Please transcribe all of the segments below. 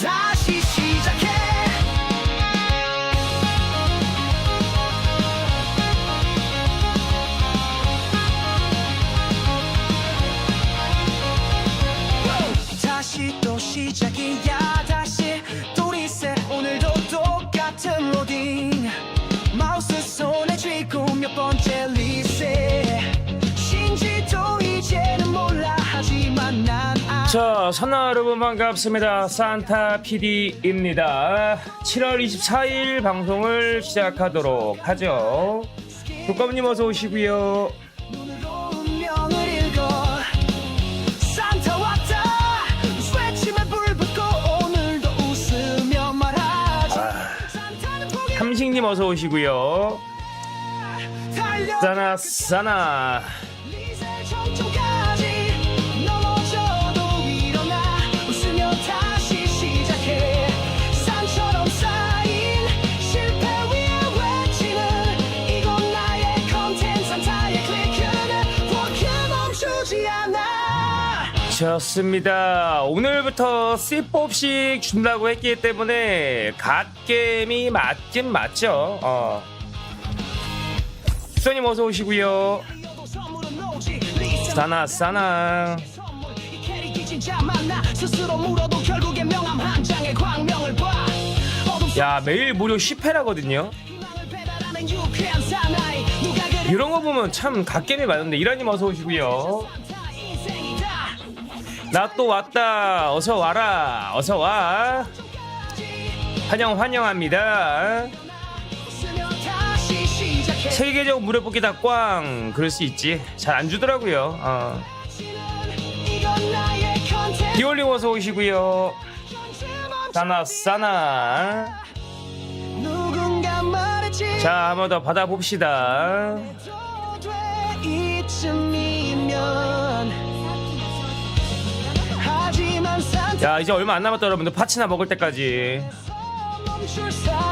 die. 자, 선아 여러분 반갑습니다. 산타 PD입니다. 7월 24일 방송을 시작하도록 하죠. 국감님 어서 오시고요. 삼식님 어서 오시고요. 싸나 싸나. 좋습니다. 오늘부터 C 뽑씩 준다고 했기 때문에 갓겜이 맞긴 맞죠. 어. 수님 어서 오시고요. 어둠 속야 매일 무료 10회라거든요. 희망을 배달하는 유쾌한 사나이 누가 그리 이런 거 보면 참 갓겜이 많은데 이라님 어서 오시고요. 다나또 왔다. 어서 와라. 어서 와. 환영 환영합니다. 세계적 무료 뽑기 닭꽝 그럴 수 있지. 잘 안 주더라고요. 어. 디올림 어서 오시고요. 누군가 말했지 자, 한번 더 받아봅시다. 야, 이제 얼마 안 남았다, 여러분들. 파치나 먹을 때까지.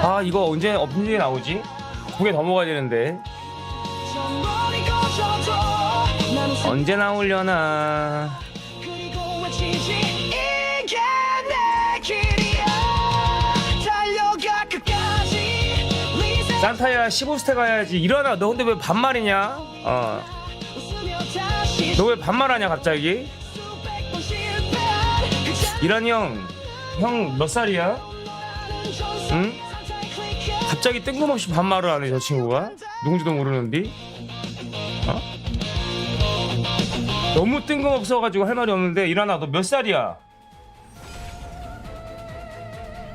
아, 이거 언제, 언제 나오지? 두 개 더 먹어야 되는데. 언제 나오려나. 산타야, 15스테 가야지. 일어나. 너 근데 왜 반말이냐? 어. 너 왜 반말하냐, 갑자기? 이란이 형, 형 몇 살이야? 응? 갑자기 뜬금없이 반말을 하네, 저 친구가. 누군지도 모르는데. 어? 너무 뜬금없어가지고 할 말이 없는데, 이란아, 너 몇 살이야?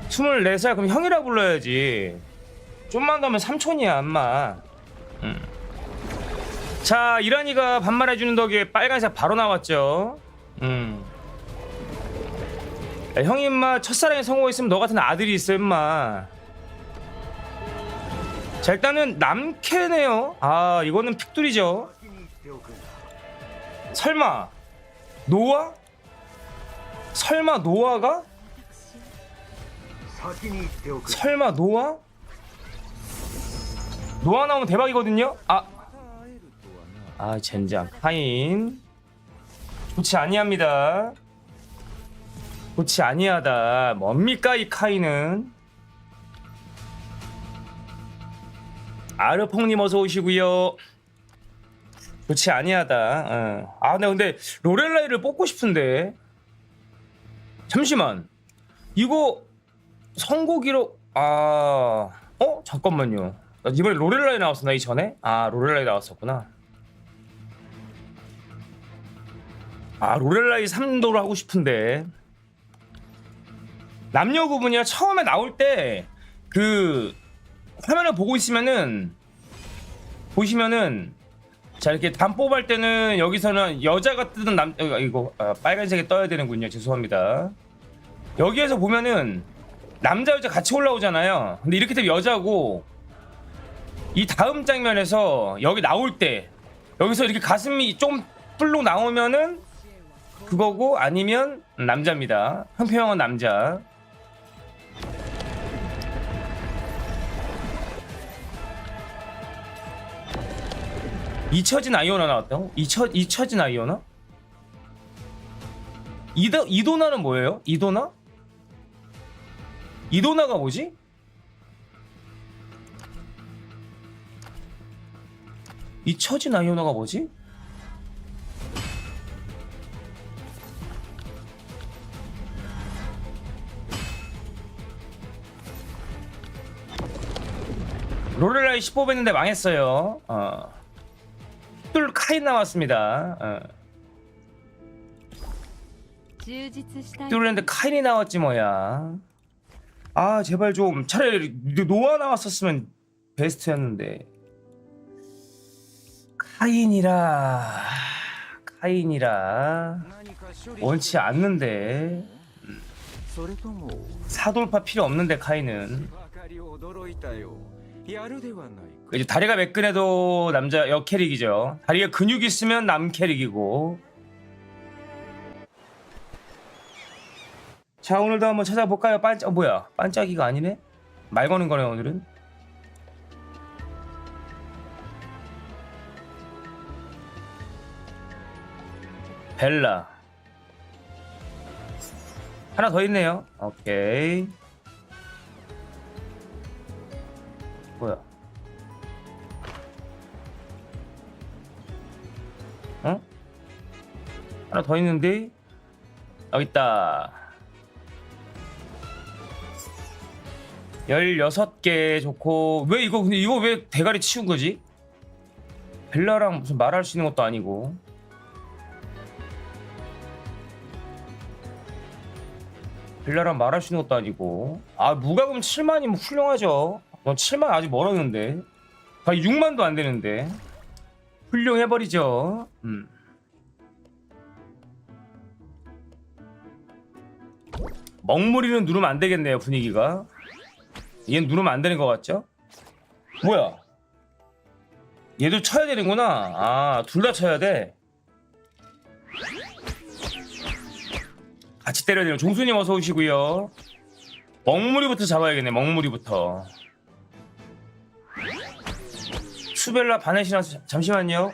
24살, 그럼 형이라 불러야지. 좀만 가면 삼촌이야, 엄마. 응. 자, 이란이가 반말해주는 덕에 빨간색 바로 나왔죠. 음. 야, 형이 임마 첫사랑에 성공했으면 너 같은 아들이 있어 임마 자 일단은 남캐네요 아 이거는 픽돌이죠 설마 노아? 설마 노아가? 설마 노아? 노아 나오면 대박이거든요 아 아, 젠장. 하인. 좋지 아니합니다. 좋지 아니하다. 뭡니까 이 카이는? 아르퐁님 어서 오시고요. 좋지 아니하다. 어. 아, 나 근데 로렐라이를 뽑고 싶은데. 잠시만. 이거 선곡기로 아, 어 잠깐만요. 나 이번에 로렐라이 나왔었나 이 전에? 아, 로렐라이 나왔었구나. 아, 로렐라이 3도를 하고 싶은데. 남녀 구분이야 처음에 나올 때 그 화면을 보고 있으면은 보시면은 자 이렇게 단 뽑을 때는 여기서는 여자가 뜨는 남 어, 이거 아, 빨간색이 떠야 되는군요. 죄송합니다. 여기에서 보면은 남자 여자 같이 올라오잖아요. 근데 이렇게 되면 여자고 이 다음 장면에서 여기 나올 때 여기서 이렇게 가슴이 좀 뿔로 나오면은 그거고 아니면 남자입니다. 현표형은 남자 잊혀진 아이오나 나왔다고? 잊혀, 잊혀진 아이오나? 이도 이도나는 뭐예요? 이도나? 이도나가 뭐지? 이 처진 아이오나가 뭐지? 로렐라이 15배 했는데 망했어요. 어. 흑돌 카인 나왔습니다. 어. 흑돌랜드 카인이 나왔지 뭐야. 아 제발 좀 차라리 노아 나왔었으면 베스트였는데. 카인이라 카인이라. 원치 않는데. 사돌파 필요 없는데 카인은. 이제 다리가 매끈해도 남자 여 캐릭이죠. 다리에 근육 있으면 남 캐릭이고. 자 오늘도 한번 찾아볼까요? 반짝 어, 뭐야? 반짝이가 아니네? 말 거는 거네 오늘은. 벨라 하나 더 있네요. 오케이. 하나 더 있는데? 여기 있다. 16개 좋고. 왜 이거 근데 이거 왜 대가리 치운 거지? 벨라랑 무슨 말할 수 있는 것도 아니고. 벨라랑 말할 수 있는 것도 아니고. 아 무가금 7만이면 훌륭하죠. 넌 7만 아직 멀었는데. 아 6만도 안 되는데. 훌륭해버리죠. 음. 먹무리는 누르면 안 되겠네요 분위기가. 얘는 누르면 안 되는 것 같죠? 뭐야? 얘도 쳐야 되는구나. 아 둘 다 쳐야 돼. 같이 때려야 돼요. 종수님 어서 오시고요. 먹무리부터 잡아야겠네 먹무리부터. 수벨라 바넷이나 잠시만요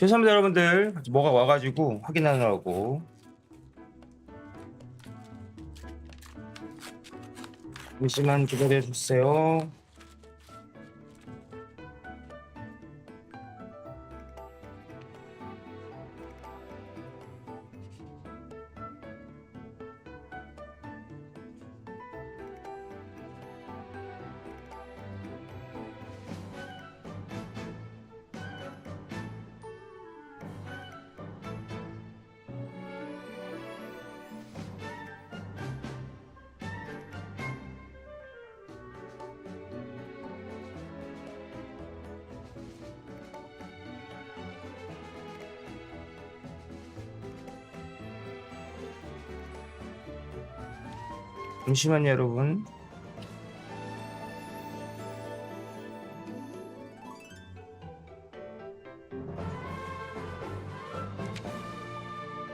죄송합니다 여러분들. 뭐가 와가지고 확인하느라고. 잠시만 기다려 주세요 잠시만요 여러분.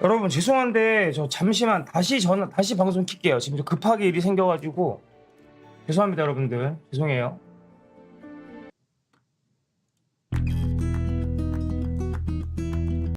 여러분 죄송한데 저 잠시만 다시 전화 다시 방송 킬게요. 지금 저 급하게 일이 생겨가지고. 죄송합니다 여러분들. 죄송해요